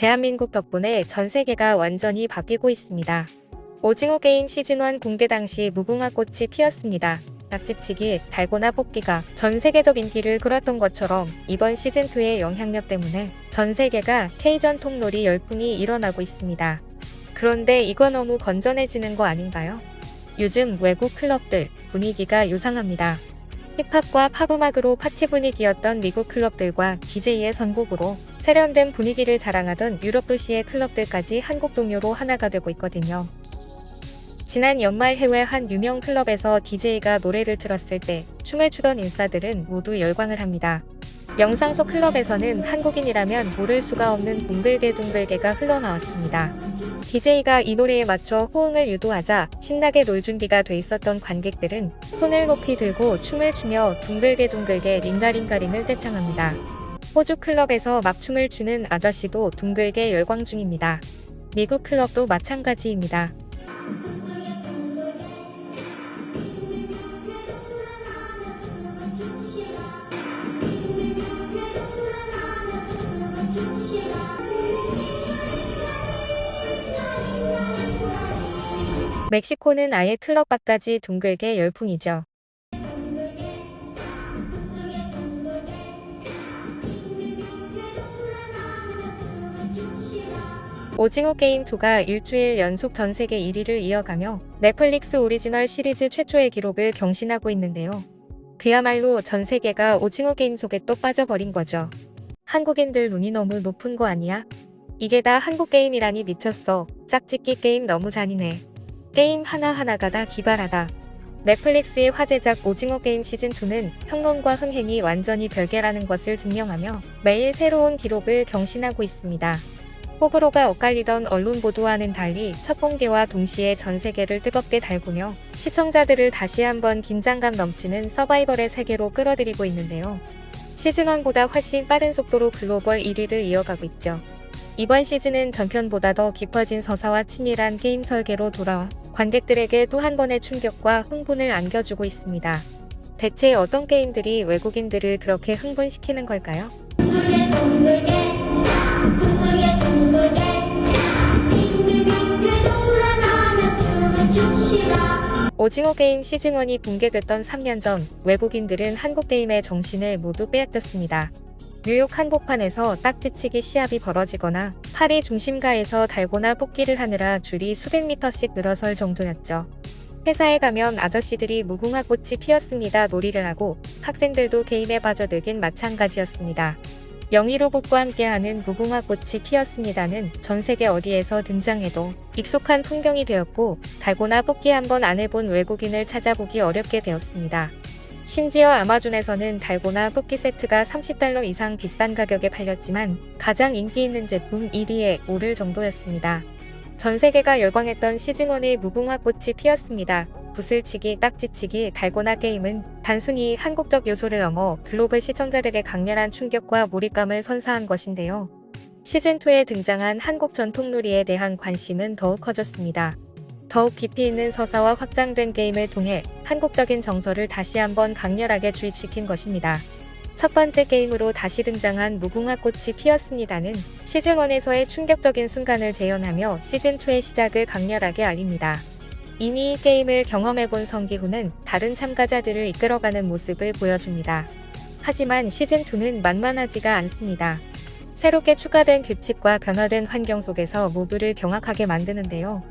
대한민국 덕분에 전 세계가 완전히 바뀌고 있습니다. 오징어 게임 시즌1 공개 당시 무궁화 꽃이 피었습니다. 낙지치기, 달고나 뽑기가 전 세계적 인기를 끌었던 것처럼 이번 시즌2의 영향력 때문에 전 세계가 K전 통놀이 열풍이 일어나고 있습니다. 그런데 이거 너무 건전해지는 거 아닌가요? 요즘 외국 클럽들 분위기가 유상합니다. 힙합과 팝음악으로 파티 분위기였던 미국 클럽들과 DJ의 선곡으로 세련된 분위기를 자랑하던 유럽 도시의 클럽들까지 한국 동요로 하나가 되고 있거든요. 지난 연말 해외 한 유명 클럽에서 DJ가 노래를 틀었을 때 춤을 추던 인싸들은 모두 열광을 합니다. 영상 속 클럽에서는 한국인이라면 모를 수가 없는 둥글게 둥글게가 흘러나왔습니다. DJ가 이 노래에 맞춰 호응을 유도하자 신나게 놀 준비가 돼 있었던 관객들은 손을 높이 들고 춤을 추며 둥글게 둥글게 링가링가링을 떼창합니다. 호주 클럽에서 막 춤을 추는 아저씨도 둥글게 열광 중입니다. 미국 클럽도 마찬가지입니다. 멕시코는 아예 클럽 밖까지 둥글게 열풍이죠. 오징어 게임 2가 일주일 연속 전 세계 1위를 이어가며 넷플릭스 오리지널 시리즈 최초의 기록을 경신하고 있는데요. 그야말로 전 세계가 오징어 게임 속에 또 빠져버린 거죠. 한국인들 눈이 너무 높은 거 아니야? 이게 다 한국 게임이라니 미쳤어. 짝짓기 게임 너무 잔인해. 게임 하나하나가 다 기발하다. 넷플릭스의 화제작 오징어 게임 시즌2는 평론과 흥행이 완전히 별개라는 것을 증명하며 매일 새로운 기록을 경신하고 있습니다. 호불호가 엇갈리던 언론 보도와는 달리 첫 공개와 동시에 전 세계를 뜨겁게 달구며 시청자들을 다시 한번 긴장감 넘치는 서바이벌의 세계로 끌어들이고 있는데요. 시즌1보다 훨씬 빠른 속도로 글로벌 1위를 이어가고 있죠. 이번 시즌은 전편보다 더 깊어진 서사와 친밀한 게임 설계로 돌아와 관객들에게 또 한 번의 충격과 흥분을 안겨주고 있습니다. 대체 어떤 게임들이 외국인들을 그렇게 흥분시키는 걸까요? 둥글게 둥글게 오징어 게임 시즌1이 공개됐던 3년 전 외국인들은 한국 게임의 정신을 모두 빼앗겼습니다. 뉴욕 한복판에서 딱지치기 시합이 벌어지거나 파리 중심가에서 달고나 뽑기를 하느라 줄이 수백 미터씩 늘어설 정도였죠. 회사에 가면 아저씨들이 무궁화 꽃이 피었습니다 놀이를 하고 학생들도 게임에 빠져들긴 마찬가지였습니다. 영희 로봇과 함께하는 무궁화 꽃이 피었습니다는 전 세계 어디에서 등장해도 익숙한 풍경이 되었고 달고나 뽑기 한번 안 해본 외국인을 찾아보기 어렵게 되었습니다. 심지어 아마존에서는 달고나 뽑기 세트가 30달러 이상 비싼 가격에 팔렸지만 가장 인기 있는 제품 1위에 오를 정도였습니다. 전 세계가 열광했던 시즌1의 무궁화 꽃이 피었습니다. 구슬치기, 딱지치기, 달고나 게임은 단순히 한국적 요소를 넘어 글로벌 시청자들의 강렬한 충격과 몰입감을 선사한 것인데요. 시즌2에 등장한 한국 전통놀이에 대한 관심은 더욱 커졌습니다. 더욱 깊이 있는 서사와 확장된 게임을 통해 한국적인 정서를 다시 한번 강렬하게 주입시킨 것입니다. 첫 번째 게임으로 다시 등장한 무궁화 꽃이 피었습니다는 시즌1에서의 충격적인 순간을 재현하며 시즌2의 시작을 강렬하게 알립니다. 이미 이 게임을 경험해본 성기훈은 다른 참가자들을 이끌어가는 모습을 보여줍니다. 하지만 시즌2는 만만하지가 않습니다. 새롭게 추가된 규칙과 변화된 환경 속에서 모두를 경악하게 만드는데요.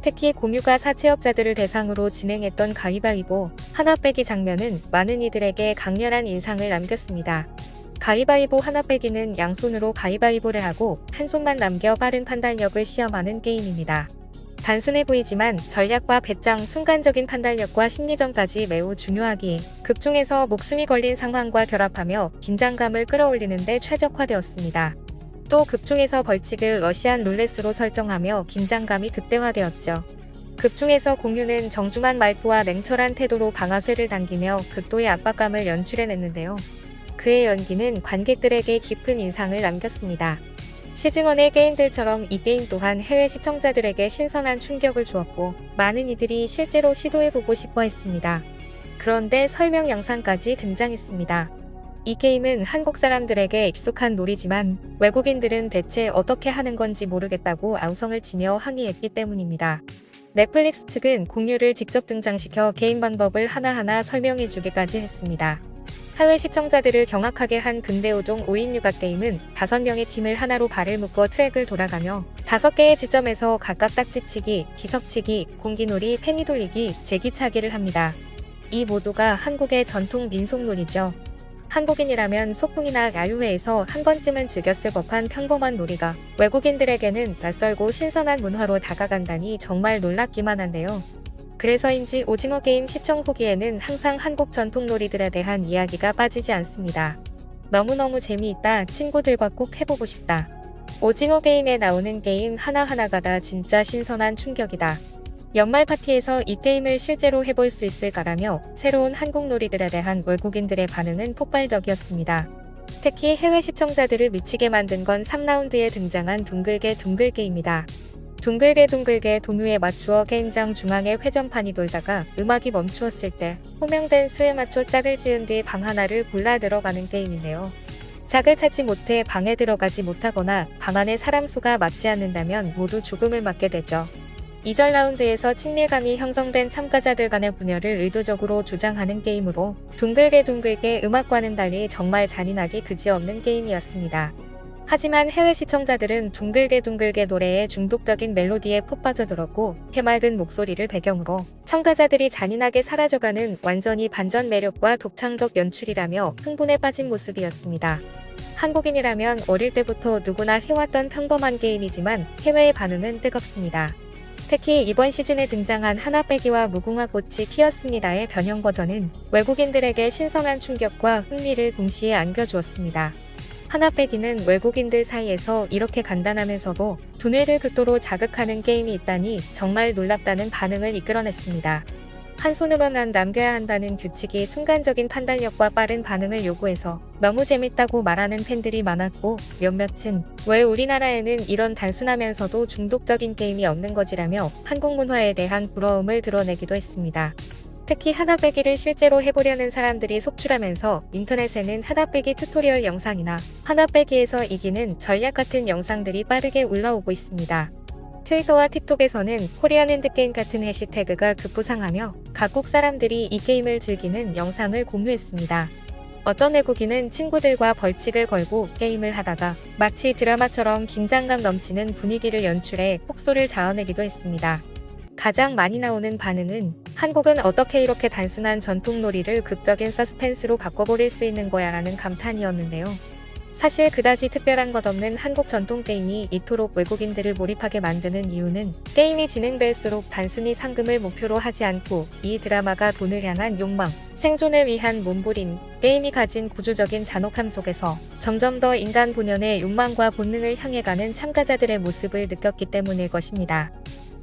특히 공유가 사채업자들을 대상으로 진행했던 가위바위보 하나 빼기 장면은 많은 이들에게 강렬한 인상을 남겼습니다. 가위바위보 하나 빼기는 양손으로 가위바위보를 하고 한 손만 남겨 빠른 판단력을 시험하는 게임입니다. 단순해 보이지만 전략과 배짱, 순간적인 판단력과 심리전까지 매우 중요하기에 극중에서 목숨이 걸린 상황과 결합하며 긴장감을 끌어올리는 데 최적화되었습니다. 또 극중에서 벌칙을 러시안 룰렛으로 설정하며 긴장감이 극대화되었죠. 극중에서 공유는 정중한 말투와 냉철한 태도로 방아쇠를 당기며 극도의 압박감을 연출해냈는데요. 그의 연기는 관객들에게 깊은 인상을 남겼습니다. 시즌1의 게임들처럼 이 게임 또한 해외 시청자들에게 신선한 충격을 주었고 많은 이들이 실제로 시도해보고 싶어 했습니다. 그런데 설명 영상까지 등장했습니다. 이 게임은 한국 사람들에게 익숙한 놀이지만 외국인들은 대체 어떻게 하는 건지 모르겠다고 아우성을 치며 항의했기 때문입니다. 넷플릭스 측은 공유를 직접 등장시켜 게임 방법을 하나하나 설명해 주기까지 했습니다. 해외 시청자들을 경악하게 한 근대오종 5인 육아 게임은 5명의 팀을 하나로 발을 묶어 트랙을 돌아가며 5개의 지점에서 각각 딱지치기, 기석치기, 공기놀이, 팽이 돌리기, 제기차기를 합니다. 이 모두가 한국의 전통 민속놀이죠. 한국인이라면 소풍이나 야유회에서 한 번쯤은 즐겼을 법한 평범한 놀이가 외국인들에게는 낯설고 신선한 문화로 다가간다니 정말 놀랍기만 한데요. 그래서인지 오징어 게임 시청 후기에는 항상 한국 전통 놀이들에 대한 이야기가 빠지지 않습니다. 너무너무 재미있다. 친구들과 꼭 해보고 싶다. 오징어 게임에 나오는 게임 하나하나가 다 진짜 신선한 충격이다. 연말 파티에서 이 게임을 실제로 해볼 수 있을까라며 새로운 한국 놀이들에 대한 외국인들의 반응은 폭발적이었습니다. 특히 해외 시청자들을 미치게 만든 건 3라운드에 등장한 둥글게 둥글게입니다. 둥글게 둥글게 동요에 맞추어 게임장 중앙에 회전판이 돌다가 음악이 멈추었을 때 호명된 수에 맞춰 짝을 지은 뒤 방 하나를 골라 들어가는 게임인데요. 짝을 찾지 못해 방에 들어가지 못하거나 방 안에 사람 수가 맞지 않는다면 모두 죽음을 맞게 되죠. 2절 라운드에서 친밀감이 형성된 참가자들 간의 분열을 의도적으로 조장하는 게임으로 둥글게 둥글게 음악과는 달리 정말 잔인하기 그지없는 게임이었습니다. 하지만 해외 시청자들은 둥글게 둥글게 노래의 중독적인 멜로디에 푹 빠져들었고 해맑은 목소리를 배경으로 참가자들이 잔인하게 사라져가는 완전히 반전 매력과 독창적 연출이라며 흥분에 빠진 모습이었습니다. 한국인이라면 어릴 때부터 누구나 해왔던 평범한 게임이지만 해외의 반응은 뜨겁습니다. 특히 이번 시즌에 등장한 하나 빼기와 무궁화 꽃이 피었습니다의 변형 버전은 외국인들에게 신선한 충격과 흥미를 동시에 안겨주었습니다. 하나 빼기는 외국인들 사이에서 이렇게 간단하면서도 두뇌를 극도로 자극하는 게임이 있다니 정말 놀랍다는 반응을 이끌어냈습니다. 한 손으로만 남겨야 한다는 규칙이 순간적인 판단력과 빠른 반응을 요구해서 너무 재밌다고 말하는 팬들이 많았고 몇몇은 왜 우리나라에는 이런 단순하면서도 중독적인 게임이 없는 거지라며 한국 문화에 대한 부러움을 드러내기도 했습니다. 특히 하나빼기를 실제로 해보려는 사람들이 속출하면서 인터넷에는 하나빼기 튜토리얼 영상이나 하나빼기에서 이기는 전략 같은 영상들이 빠르게 올라오고 있습니다. 트위터와 틱톡에서는 코리안 핸드게임 같은 해시태그가 급부상하며 각국 사람들이 이 게임을 즐기는 영상을 공유했습니다. 어떤 외국인은 친구들과 벌칙을 걸고 게임을 하다가 마치 드라마처럼 긴장감 넘치는 분위기를 연출해 폭소를 자아내기도 했습니다. 가장 많이 나오는 반응은 한국은 어떻게 이렇게 단순한 전통놀이를 극적인 서스펜스로 바꿔버릴 수 있는 거야 라는 감탄이었는데요. 사실 그다지 특별한 것 없는 한국 전통 게임이 이토록 외국인들을 몰입하게 만드는 이유는 게임이 진행될수록 단순히 상금을 목표로 하지 않고 이 드라마가 돈을 향한 욕망, 생존을 위한 몸부림, 게임이 가진 구조적인 잔혹함 속에서 점점 더 인간 본연의 욕망과 본능을 향해 가는 참가자들의 모습을 느꼈기 때문일 것입니다.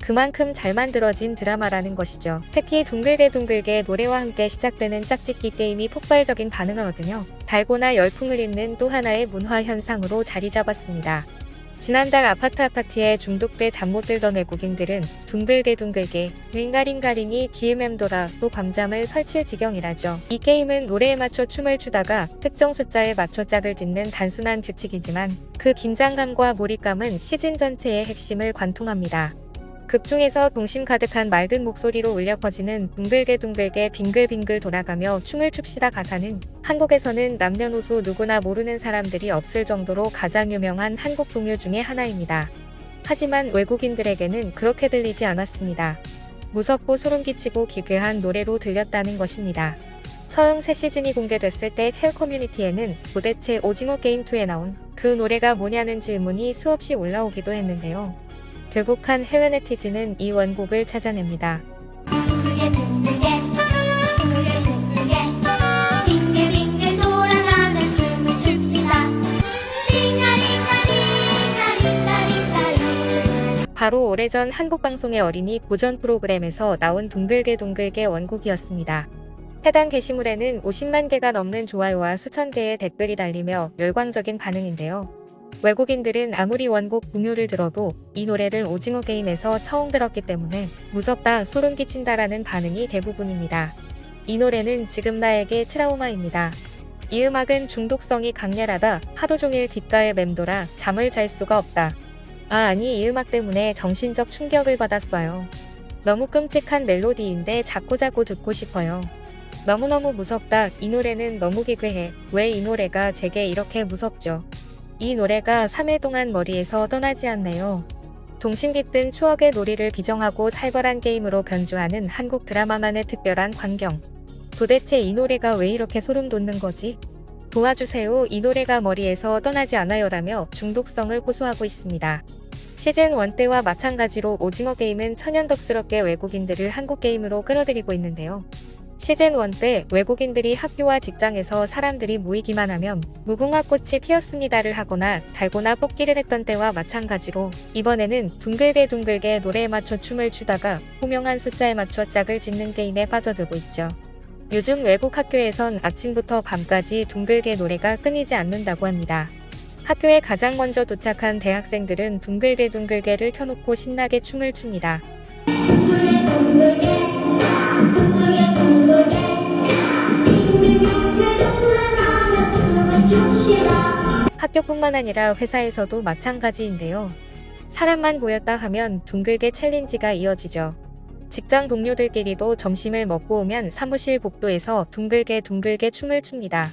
그만큼 잘 만들어진 드라마라는 것이죠. 특히 둥글게 둥글게 노래와 함께 시작되는 짝짓기 게임이 폭발적인 반응을 얻으며 달고나 열풍을 잇는 또 하나의 문화 현상으로 자리 잡았습니다. 지난달 아파트 아파트에 중독돼 잠 못 들던 외국인들은 둥글게 둥글게 링가링가링이 DMM도라 또 밤잠을 설칠 지경이라죠. 이 게임은 노래에 맞춰 춤을 추다가 특정 숫자에 맞춰 짝을 짓는 단순한 규칙이지만 그 긴장감과 몰입감은 시즌 전체의 핵심을 관통합니다. 극중에서 동심 가득한 맑은 목소리로 울려 퍼지는 둥글게 둥글게 빙글빙글 돌아가며 춤을 춥시다 가사는 한국에서는 남녀노소 누구나 모르는 사람들이 없을 정도로 가장 유명한 한국 동요 중의 하나입니다. 하지만 외국인들에게는 그렇게 들리지 않았습니다. 무섭고 소름 끼치고 기괴한 노래로 들렸다는 것입니다. 처음 새 시즌이 공개됐을 때 텔 커뮤니티에는 도대체 오징어 게임 2에 나온 그 노래가 뭐냐는 질문이 수없이 올라오기도 했는데요. 결국 한 해외 네티즌은 이 원곡을 찾아냅니다. 바로 오래전 한국 방송의 어린이 고전 프로그램에서 나온 둥글게 둥글게 원곡이었습니다. 해당 게시물에는 50만 개가 넘는 좋아요와 수천 개의 댓글이 달리며 열광적인 반응인데요. 외국인들은 아무리 원곡 공유를 들어도 이 노래를 오징어 게임에서 처음 들었기 때문에 무섭다, 소름 끼친다라는 반응이 대부분입니다. 이 노래는 지금 나에게 트라우마입니다. 이 음악은 중독성이 강렬하다. 하루 종일 귓가에 맴돌아 잠을 잘 수가 없다. 아, 아니, 이 음악 때문에 정신적 충격을 받았어요. 너무 끔찍한 멜로디인데 자꾸자꾸 듣고 싶어요. 너무너무 무섭다. 이 노래는 너무 기괴해. 왜 이 노래가 제게 이렇게 무섭죠? 이 노래가 3일 동안 머리에서 떠나지 않네요. 동심 깃든 추억의 놀이를 비정하고 살벌한 게임으로 변주하는 한국 드라마만의 특별한 광경. 도대체 이 노래가 왜 이렇게 소름 돋는 거지? 도와주세요. 이 노래가 머리에서 떠나지 않아요라며 중독성을 호소하고 있습니다. 시즌 1 때와 마찬가지로 오징어 게임은 천연덕스럽게 외국인들을 한국 게임으로 끌어들이고 있는데요. 시즌 1 때 외국인들이 학교와 직장에서 사람들이 모이기만 하면 무궁화 꽃이 피었습니다를 하거나 달고나 뽑기를 했던 때와 마찬가지로 이번에는 둥글게 둥글게 노래에 맞춰 춤을 추다가 호명한 숫자에 맞춰 짝을 짓는 게임에 빠져들고 있죠. 요즘 외국 학교에선 아침부터 밤까지 둥글게 노래가 끊이지 않는다고 합니다. 학교에 가장 먼저 도착한 대학생들은 둥글게 둥글게를 켜놓고 신나게 춤을 춥니다. 둥글게 둥글게 둥글게 학교뿐만 아니라 회사에서도 마찬가지인데요. 사람만 모였다 하면 둥글게 챌린지가 이어지죠. 직장 동료들끼리도 점심을 먹고 오면 사무실 복도에서 둥글게 둥글게 춤을 춥니다.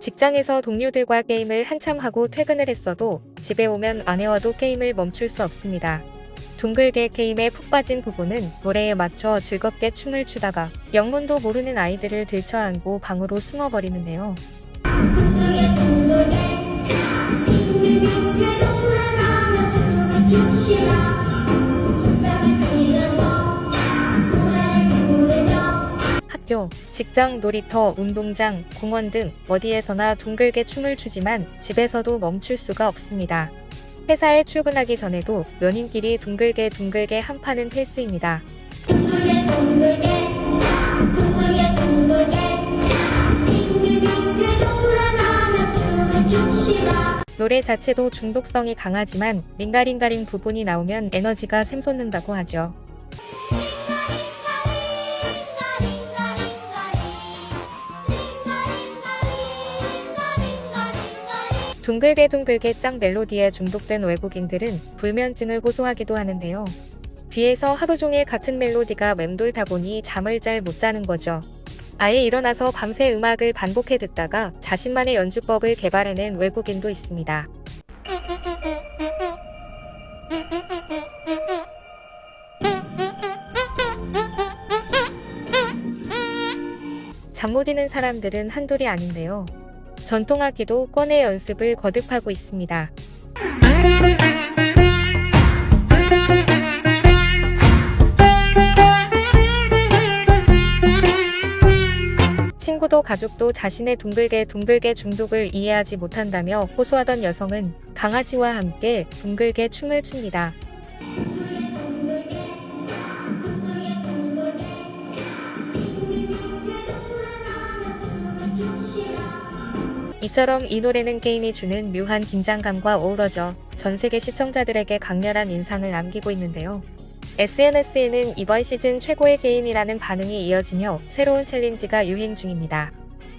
직장에서 동료들과 게임을 한참 하고 퇴근을 했어도 집에 오면 아내와도 게임을 멈출 수 없습니다. 둥글게 게임에 푹 빠진 부부는 노래에 맞춰 즐겁게 춤을 추다가 영문도 모르는 아이들을 들쳐안고 방으로 숨어버리는데요. 학교, 직장, 놀이터, 운동장, 공원 등 어디에서나 둥글게 춤을 추지만 집에서도 멈출 수가 없습니다. 회사에 출근하기 전에도 연인끼리 둥글게 둥글게 한 판은 필수입니다. 둥글게 둥글게 둥글게 둥글게 빙글빙글 돌아가며 춤을 춥시다 노래 자체도 중독성이 강하지만 링가링가링 부분이 나오면 에너지가 샘솟는다고 하죠. 둥글게 둥글게 짱 멜로디에 중독된 외국인들은 불면증을 호소하기도 하는데요. 뒤에서 하루 종일 같은 멜로디가 맴돌다 보니 잠을 잘 못 자는 거죠. 아예 일어나서 밤새 음악을 반복해 듣다가 자신만의 연주법을 개발해낸 외국인도 있습니다. 잠못 이는 사람들은 한둘이 아닌데요. 전통악기도 꺼내 연습을 거듭하고 있습니다. 친구도 가족도 자신의 둥글게 둥글게 중독을 이해하지 못한다며 호소하던 여성은 강아지와 함께 둥글게 춤을 춥니다. 이처럼 이 노래는 게임이 주는 묘한 긴장감과 어우러져 전 세계 시청자들에게 강렬한 인상을 남기고 있는데요. SNS에는 이번 시즌 최고의 게임이라는 반응이 이어지며 새로운 챌린지가 유행 중입니다.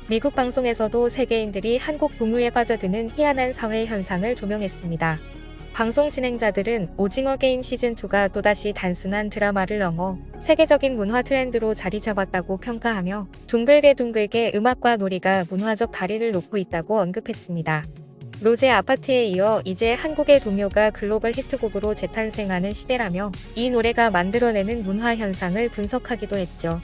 미국 방송에서도 세계인들이 한국 동요에 빠져드는 희한한 사회 현상을 조명했습니다. 방송 진행자들은 오징어 게임 시즌2가 또다시 단순한 드라마를 넘어 세계적인 문화 트렌드로 자리 잡았다고 평가하며 둥글게 둥글게 음악과 놀이가 문화적 다리를 놓고 있다고 언급했습니다. 로제 아파트에 이어 이제 한국의 동요가 글로벌 히트곡으로 재탄생하는 시대라며 이 노래가 만들어내는 문화 현상을 분석하기도 했죠.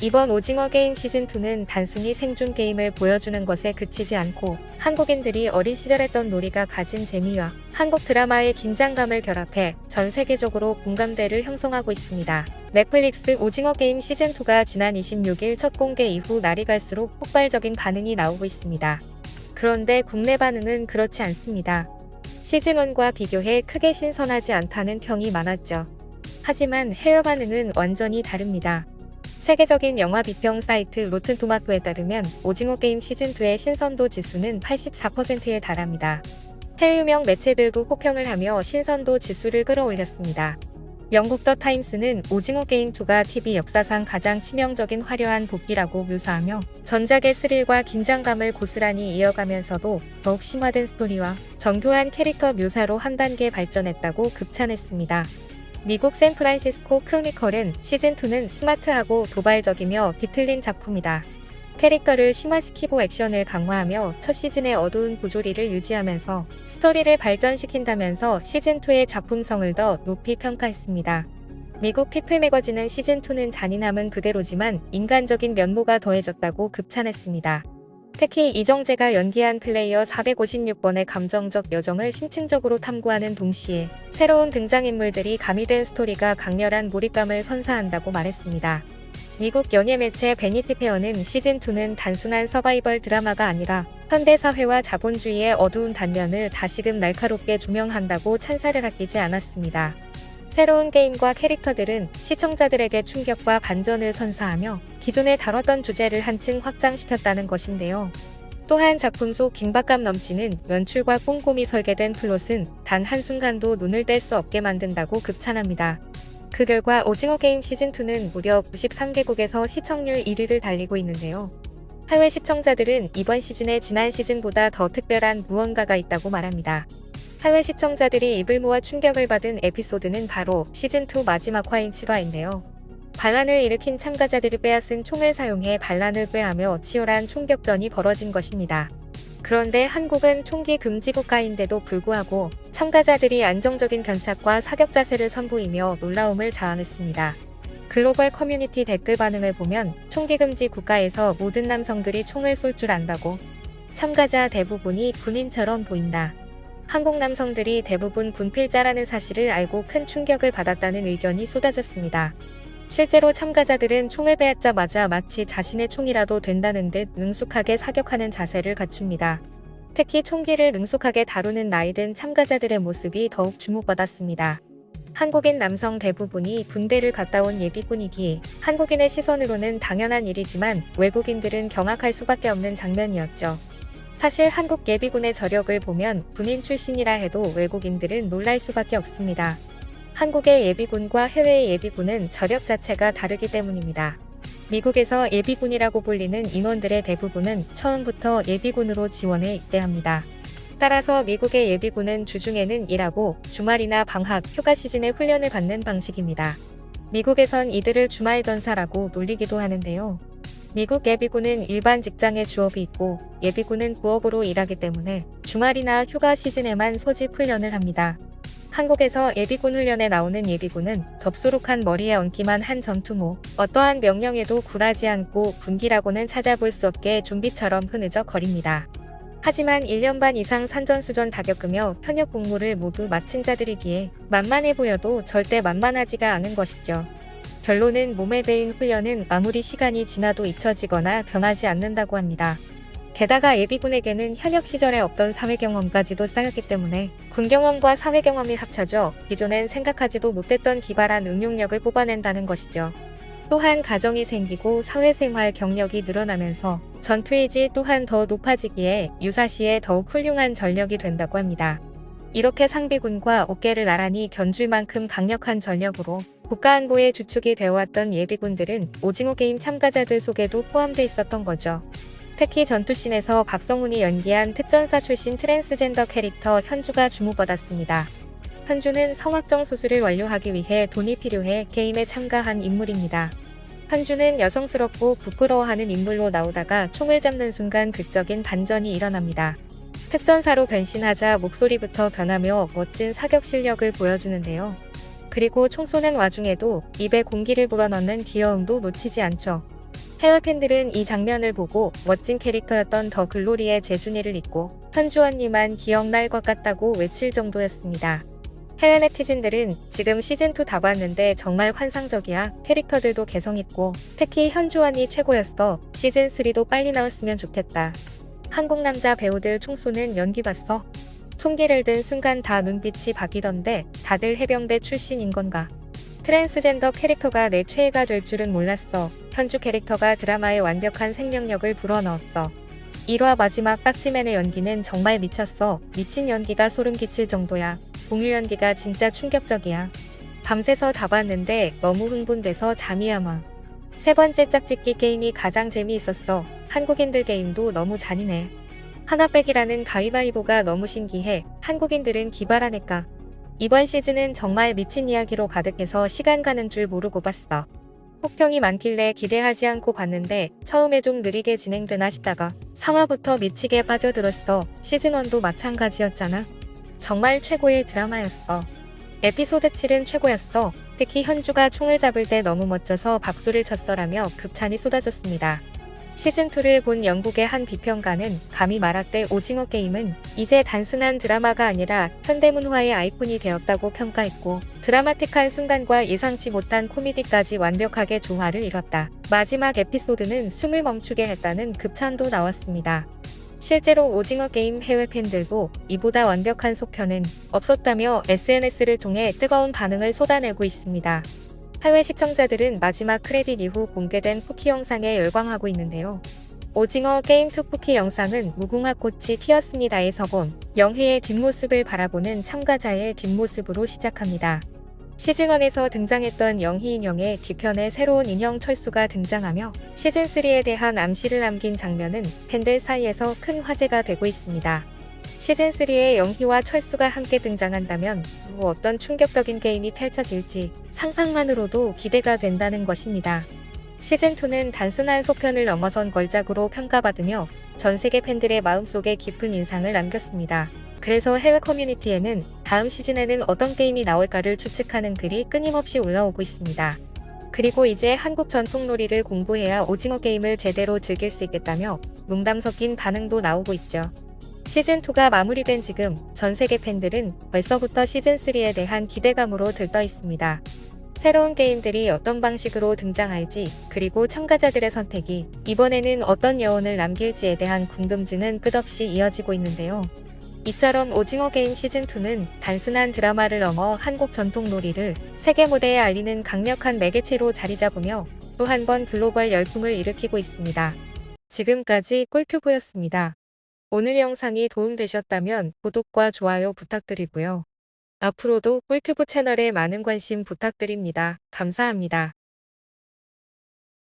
이번 오징어 게임 시즌2는 단순히 생존 게임을 보여주는 것에 그치지 않고 한국인들이 어린 시절 했던 놀이가 가진 재미와 한국 드라마의 긴장감을 결합해 전 세계적으로 공감대를 형성하고 있습니다. 넷플릭스 오징어 게임 시즌2가 지난 26일 첫 공개 이후 날이 갈수록 폭발적인 반응이 나오고 있습니다. 그런데 국내 반응은 그렇지 않습니다. 시즌1과 비교해 크게 신선하지 않다는 평이 많았죠. 하지만 해외 반응은 완전히 다릅니다. 세계적인 영화 비평 사이트 로튼토마토에 따르면 오징어 게임 시즌2의 신선도 지수는 84%에 달합니다. 해외 유명 매체들도 호평을 하며 신선도 지수를 끌어올렸습니다. 영국 더 타임스는 오징어 게임 2가 TV 역사상 가장 치명적인 화려한 복귀라고 묘사하며 전작의 스릴과 긴장감을 고스란히 이어가면서도 더욱 심화된 스토리와 정교한 캐릭터 묘사로 한 단계 발전했다고 극찬했습니다. 미국 샌프란시스코 크로니컬은 시즌2는 스마트하고 도발적이며 뒤틀린 작품이다. 캐릭터를 심화시키고 액션을 강화하며 첫 시즌의 어두운 부조리를 유지하면서 스토리를 발전시킨다면서 시즌2의 작품성을 더 높이 평가했습니다. 미국 피플 매거진은 시즌2는 잔인함은 그대로지만 인간적인 면모가 더해졌다고 극찬했습니다. 특히 이정재가 연기한 플레이어 456번의 감정적 여정을 심층적으로 탐구하는 동시에 새로운 등장인물들이 가미된 스토리가 강렬한 몰입감을 선사한다고 말했습니다. 미국 연예 매체 베니티 페어는 시즌2는 단순한 서바이벌 드라마가 아니라 현대사회와 자본주의의 어두운 단면을 다시금 날카롭게 조명한다고 찬사를 아끼지 않았습니다. 새로운 게임과 캐릭터들은 시청자들에게 충격과 반전을 선사하며 기존에 다뤘던 주제를 한층 확장시켰다는 것인데요. 또한 작품 속 긴박감 넘치는 연출과 꼼꼼히 설계된 플롯은 단 한순간도 눈을 뗄 수 없게 만든다고 극찬합니다. 그 결과 오징어 게임 시즌2는 무려 93개국에서 시청률 1위를 달리고 있는데요. 해외 시청자들은 이번 시즌에 지난 시즌보다 더 특별한 무언가가 있다고 말합니다. 해외 시청자들이 입을 모아 충격을 받은 에피소드는 바로 시즌2 마지막 화인 7화인데요. 반란을 일으킨 참가자들을 빼앗은 총을 사용해 반란을 꾀하며 치열한 총격전이 벌어진 것입니다. 그런데 한국은 총기 금지 국가인데도 불구하고 참가자들이 안정적인 견착과 사격 자세를 선보이며 놀라움을 자아냈습니다. 글로벌 커뮤니티 댓글 반응을 보면 총기 금지 국가에서 모든 남성들이 총을 쏠 줄 안다고 참가자 대부분이 군인처럼 보인다. 한국 남성들이 대부분 군필자라는 사실을 알고 큰 충격을 받았다는 의견이 쏟아졌습니다. 실제로 참가자들은 총을 빼앗자마자 마치 자신의 총이라도 된다는 듯 능숙하게 사격하는 자세를 갖춥니다. 특히 총기를 능숙하게 다루는 나이든 참가자들의 모습이 더욱 주목받았습니다. 한국인 남성 대부분이 군대를 갔다 온 예비군이기에 한국인의 시선으로는 당연한 일이지만 외국인들은 경악할 수밖에 없는 장면이었죠. 사실 한국 예비군의 저력을 보면 군인 출신이라 해도 외국인들은 놀랄 수밖에 없습니다. 한국의 예비군과 해외의 예비군은 저력 자체가 다르기 때문입니다. 미국에서 예비군이라고 불리는 인원들의 대부분은 처음부터 예비군으로 지원해 입대합니다. 따라서 미국의 예비군은 주중에는 일하고 주말이나 방학, 휴가 시즌에 훈련을 받는 방식입니다. 미국에선 이들을 주말 전사라고 놀리기도 하는데요. 미국 예비군은 일반 직장에 주업이 있고 예비군은 부업으로 일하기 때문에 주말이나 휴가 시즌에만 소집 훈련을 합니다. 한국에서 예비군 훈련에 나오는 예비군은 덥수룩한 머리에 얹기만 한 전투모, 어떠한 명령에도 굴하지 않고 군기라고는 찾아볼 수 없게 좀비처럼 흐느적 거립니다. 하지만 1년 반 이상 산전수전 다 겪으며 현역 복무를 모두 마친 자들이기에 만만해 보여도 절대 만만하지가 않은 것이죠. 결론은 몸에 배인 훈련은 아무리 시간이 지나도 잊혀지거나 변하지 않는다고 합니다. 게다가 예비군에게는 현역 시절에 없던 사회 경험까지도 쌓였기 때문에 군 경험과 사회 경험이 합쳐져 기존엔 생각하지도 못했던 기발한 응용력을 뽑아낸다는 것이죠. 또한 가정이 생기고 사회생활 경력이 늘어나면서 전투의지 또한 더 높아지기에 유사시에 더욱 훌륭한 전력이 된다고 합니다. 이렇게 상비군과 어깨를 나란히 견줄 만큼 강력한 전력으로 국가안보의 주축이 되어왔던 예비군들은 오징어 게임 참가자들 속에도 포함돼 있었던 거죠. 특히 전투씬에서 박성훈이 연기한 특전사 출신 트랜스젠더 캐릭터 현주가 주목받았습니다. 현주는 성악정 수술을 완료하기 위해 돈이 필요해 게임에 참가한 인물입니다. 현주는 여성스럽고 부끄러워하는 인물로 나오다가 총을 잡는 순간 극적인 반전이 일어납니다. 특전사로 변신하자 목소리부터 변하며 멋진 사격 실력을 보여주는데요. 그리고 총 쏘는 와중에도 입에 공기를 불어넣는 귀여움도 놓치지 않죠. 해외 팬들은 이 장면을 보고 멋진 캐릭터였던 더 글로리의 재준이를 잊고 현주언니만 기억날 것 같다고 외칠 정도였습니다. 해외 네티즌들은 지금 시즌2 다 봤는데 정말 환상적이야. 캐릭터들도 개성있고 특히 현주언니 최고였어. 시즌3도 빨리 나왔으면 좋겠다. 한국 남자 배우들 총 쏘는 연기 봤어? 총기를 든 순간 다 눈빛이 바뀌던데 다들 해병대 출신인 건가? 트랜스젠더 캐릭터가 내 최애가 될 줄은 몰랐어. 현주 캐릭터가 드라마에 완벽한 생명력을 불어넣었어. 1화 마지막 딱지맨의 연기는 정말 미쳤어. 미친 연기가 소름 끼칠 정도야. 공유 연기가 진짜 충격적이야. 밤새서 다 봤는데 너무 흥분돼서 잠이 안 와. 세 번째 짝짓기 게임이 가장 재미있었어. 한국인들 게임도 너무 잔인해. 하나빼기라는 가위바위보가 너무 신기해. 한국인들은 기발하니까. 이번 시즌은 정말 미친 이야기로 가득해서 시간 가는 줄 모르고 봤어. 혹평이 많길래 기대하지 않고 봤는데 처음에 좀 느리게 진행되나 싶다가 3화부터 미치게 빠져들었어. 시즌1도 마찬가지였잖아. 정말 최고의 드라마였어. 에피소드 7은 최고였어. 특히 현주가 총을 잡을 때 너무 멋져서 박수를 쳤어라며 극찬이 쏟아졌습니다. 시즌2를 본 영국의 한 비평가는 감히 말할때 오징어 게임은 이제 단순한 드라마가 아니라 현대문화의 아이콘이 되었다고 평가했고 드라마틱한 순간과 예상치 못한 코미디까지 완벽하게 조화를 이뤘다. 마지막 에피소드는 숨을 멈추게 했다는 급찬도 나왔습니다. 실제로 오징어 게임 해외 팬들도 이보다 완벽한 속편은 없었다며 SNS를 통해 뜨거운 반응을 쏟아내고 있습니다. 해외 시청자들은 마지막 크레딧 이후 공개된 쿠키 영상에 열광하고 있는데요. 오징어 게임2 쿠키 영상은 무궁화 꽃이 피었습니다의 서본 영희의 뒷모습을 바라보는 참가자의 뒷모습으로 시작합니다. 시즌1에서 등장했던 영희 인형의 뒤편에 새로운 인형 철수가 등장하며 시즌3에 대한 암시를 남긴 장면은 팬들 사이에서 큰 화제가 되고 있습니다. 시즌3에 영희와 철수가 함께 등장한다면 뭐 어떤 충격적인 게임이 펼쳐질지 상상만으로도 기대가 된다는 것입니다. 시즌2는 단순한 소편을 넘어선 걸작으로 평가받으며 전 세계 팬들의 마음속에 깊은 인상을 남겼습니다. 그래서 해외 커뮤니티에는 다음 시즌에는 어떤 게임이 나올까를 추측하는 글이 끊임없이 올라오고 있습니다. 그리고 이제 한국 전통놀이를 공부해야 오징어 게임을 제대로 즐길 수 있겠다며 농담 섞인 반응도 나오고 있죠. 시즌2가 마무리된 지금 전 세계 팬들은 벌써부터 시즌3에 대한 기대감으로 들떠 있습니다. 새로운 게임들이 어떤 방식으로 등장할지 그리고 참가자들의 선택이 이번에는 어떤 여운을 남길지에 대한 궁금증은 끝없이 이어지고 있는데요. 이처럼 오징어 게임 시즌2는 단순한 드라마를 넘어 한국 전통 놀이를 세계 무대에 알리는 강력한 매개체로 자리 잡으며 또 한 번 글로벌 열풍을 일으키고 있습니다. 지금까지 꿀튜브였습니다. 오늘 영상이 도움되셨다면 구독과 좋아요 부탁드리고요. 앞으로도 꿀튜브 채널에 많은 관심 부탁드립니다. 감사합니다.